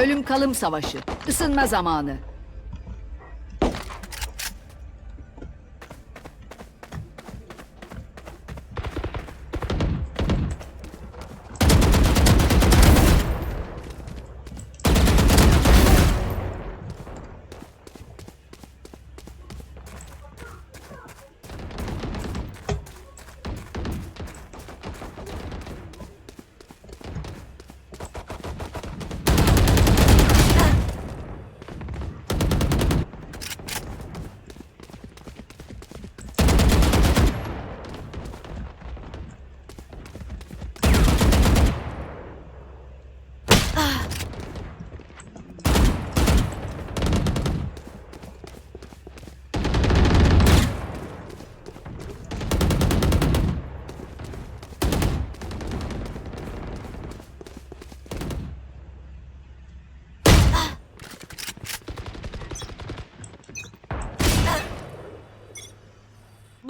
Ölüm kalım savaşı. Isınma zamanı.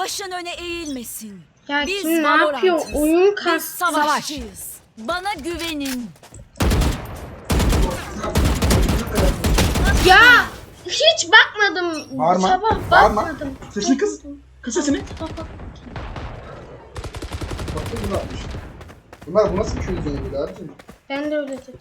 Başın öne eğilmesin. Ya Biz kim ne Valorant'ız. yapıyor? Oyun Biz kas. savaşçıyız. Bana güvenin. Ya hiç bakmadım. Bağırma, Sabah bağırma. bakmadım. Sesini kız. Kız sesini. Bak, bak. Bak bunu yapmış. Bunlar bu nasıl bir çözüm böyle abicim? Ben de öyle dedim.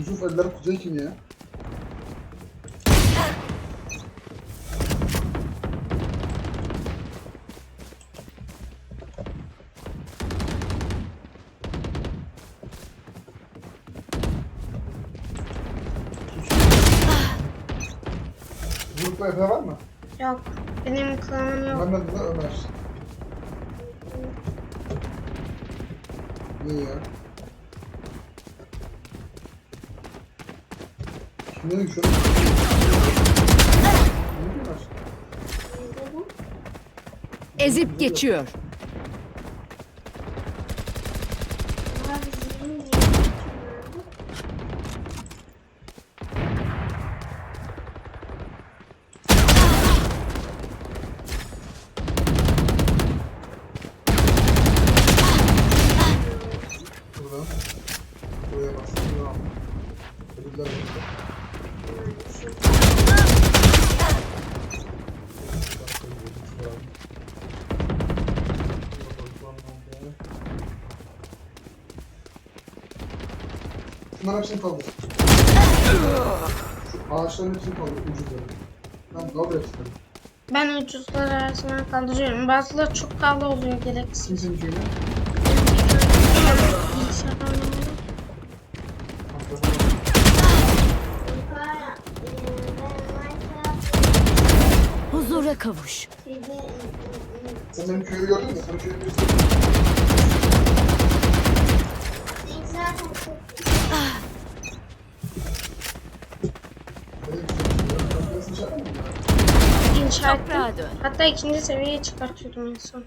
Yusuf Eller'in kuzeyi kim ya? Grupta Efe var mı? Yok. Benim klanım yok. Mehmet de Ömer. Niye ya? Ne diyorlar? Ezip geçiyor. Buradan. Buraya bastım. Ödüller burada. Şunların hepsini kaldır. Şu ağaçların hepsini kaldır. Ucuzları. Tamam kaldır hepsini. Ben ucuzlar arasından kaldırıyorum. Bazıları çok pahalı oluyor gereksiz. Kimsenin köyüne. Huzura kavuş. Sen benim köyü gördün mü? Sana köyü göstereyim. Benim köyü göstereyim. İnşaat. Toprağa dön. Hatta ikinci seviyeye çıkartıyordum en son.